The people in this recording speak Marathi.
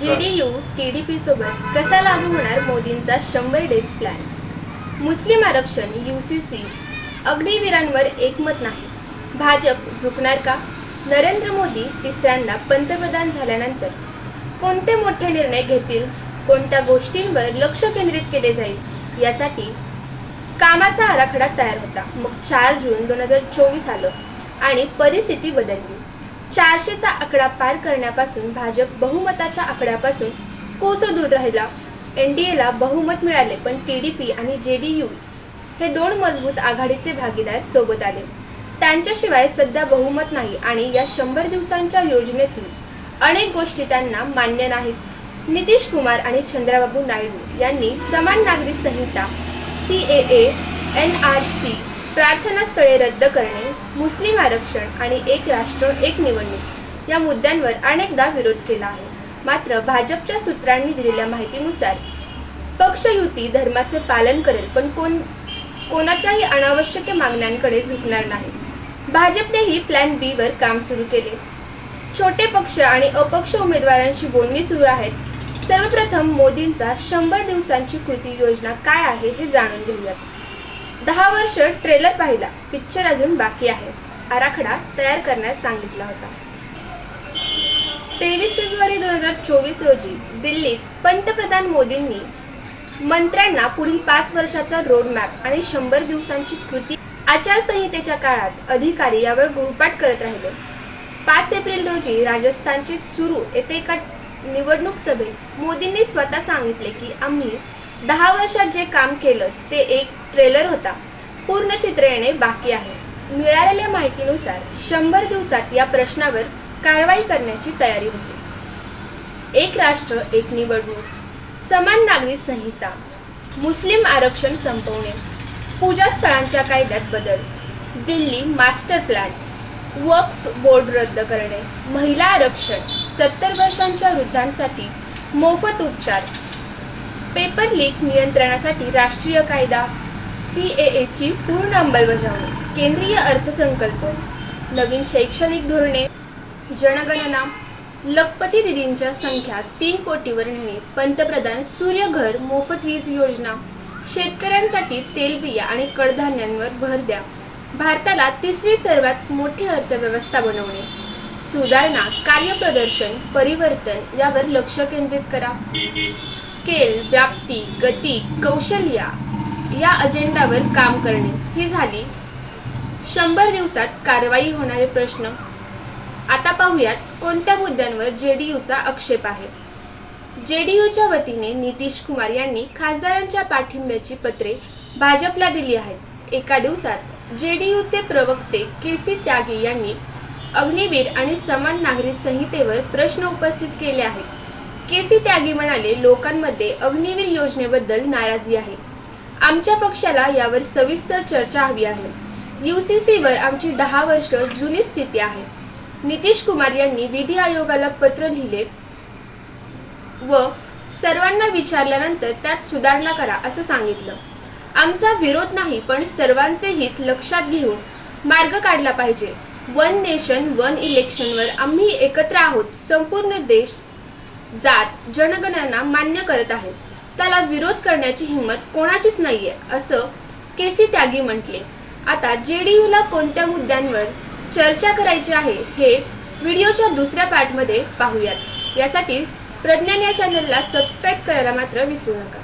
जेडीयू टीडीपी सोबत कसा लागू होणार मोदींचा शंभर डेज प्लॅन मुस्लिम आरक्षण यूसीसी अग्निवीरांवर एकमत नाही. भाजप झुकणार का? नरेंद्र मोदी तिसऱ्यांदा पंतप्रधान झाल्यानंतर कोणते मोठे निर्णय घेतील? कोणत्या गोष्टींवर लक्ष केंद्रित केले जाईल? यासाठी कामाचा आराखडा तयार होता. मग चार जून दोन हजार चोवीस आलं आणि परिस्थिती बदलली. चारशेचा आकडा पार करण्यापासून भाजप बहुमताच्या आकड्यापासून कोसो दूर राहिला. एन डी एला बहुमत मिळाले पण टी डी पी आणि जे डी यू हे दोन मजबूत आघाडीचे भागीदार सोबत आले. त्यांच्याशिवाय सध्या बहुमत नाही आणि या शंभर दिवसांच्या योजनेतील अनेक गोष्टी त्यांना मान्य नाहीत. नितीश कुमार आणि चंद्राबाबू नायडू यांनी समान नागरिक संहिता C A N R C प्रार्थनास्थळे रद्द करणे मुस्लिम आरक्षण आणि एक राष्ट्र एक निवडणूक या मुद्द्यांवर अनेकदा विरोध केला आहे. मात्र भाजपच्या सूत्रांनी दिलेल्या माहितीनुसार पक्ष युती धर्माचे पालन करेल पण कोण कोणाच्याही अनावश्यक मागण्यांकडे झुकणार नाही. भाजपनेही प्लॅन बी वर काम सुरू केले. छोटे पक्ष आणि अपक्ष उमेदवारांशी बोलणी सुरू आहेत. सर्वप्रथम मोदींचा शंभर दिवसांची कृती योजना काय आहे हे जाणून घेऊयात. दहा वर्ष ट्रेलर पाहिला पिक्चर अजून बाकी आहे. आराखडा तयार करण्यास सांगितला होता. तेवीस फेब्रुवारी दोन हजार चोवीस रोजी दिल्लीत पंतप्रधान मोदींनी मंत्र्यांना पुढील पाच वर्षाचा रोडमॅप आणि शंभर दिवसांची कृती आचारसंहितेच्या काळात अधिकारी यावर गृहपाठ करत राहिले. पाच एप्रिल रोजी राजस्थानचे चुरू येथे एका निवडणूक सभेत मोदींनी स्वतः सांगितले की आम्ही दहा वर्षात जे काम केलं ते एक ट्रेलर होता. पूर्ण चित्र येणे बाकी आहे. मिळालेल्या माहितीनुसार शंभर दिवसात या प्रश्नावर कारवाई करण्याची तयारी होती. एक राष्ट्र एक निवडणूक समान नागरी संहिता मुस्लिम आरक्षण संपवणे पूजा स्थळांच्या कायद्यात बदल Delhi master plan Waqf board रद्द करणे महिला आरक्षण सत्तर वर्षांच्या वृद्धांसाठी मोफत उपचार पेपर लीक नियंत्रणासाठी राष्ट्रीय कायदा सी ए एची पूर्ण अंमलबजावणी केंद्रीय अर्थसंकल्प नवीन शैक्षणिक धोरणे जनगणना लखपती दिदींच्या संख्या तीन कोटीवर नेणे पंतप्रधान सूर्यघर मोफत वीज योजना शेतकऱ्यांसाठी तेलबिया आणि कडधान्यांवर भर द्या भारताला तिसरी सर्वात मोठी अर्थव्यवस्था बनवणे सुधारणा कार्यप्रदर्शन परिवर्तन यावर लक्ष केंद्रित करा. स्केल व्याप्ती गती कौशल्य या अजेंडावर काम करणे. ही झाली शंभर दिवसात कारवाई होणारे प्रश्न. आता पाहूयात कोणत्या मुद्द्यांवर जे डी यूचा आक्षेप आहे. जे डी यूच्या वतीने नितीश कुमार यांनी खासदारांच्या पाठिंब्याची पत्रे भाजपला दिली आहेत. एका दिवसात जे डी यूचे प्रवक्ते के सी त्यागी यांनी अग्निवीर आणि समान नागरी संहितेवर प्रश्न उपस्थित केले आहेत. के सी त्यागी म्हणाले लोकांमध्ये अग्निवीर योजनेबद्दल नाराजी आहे. आमच्या पक्षाला यावर सविस्तर चर्चा हवी आहे. यूसीसीवर आमची दहा वर्ष जुनी स्थिती आहे. नितीश कुमार यांनी विधी आयोगाला पत्र लिहिले व सर्वांना विचारल्यानंतर त्यात सुधारणा करा असं सांगितलं. आमचा विरोध नाही पण सर्वांचे हित लक्षात घेऊन मार्ग काढला पाहिजे. वन नेशन वन इलेक्शनवर आम्ही एकत्र आहोत. संपूर्ण देश जात जनगणना मान्य करत आहे त्याला विरोध करण्याची हिंमत कोणाचीच नाहीये असं केसी त्यागी म्हटले. आता जेडीयूला कोणत्या मुद्द्यांवर चर्चा करायची आहे हे व्हिडिओच्या दुसऱ्या पार्टमध्ये पाहूयात. यासाठी प्रज्ञान या चॅनलला सबस्क्राईब करायला मात्र विसरू नका.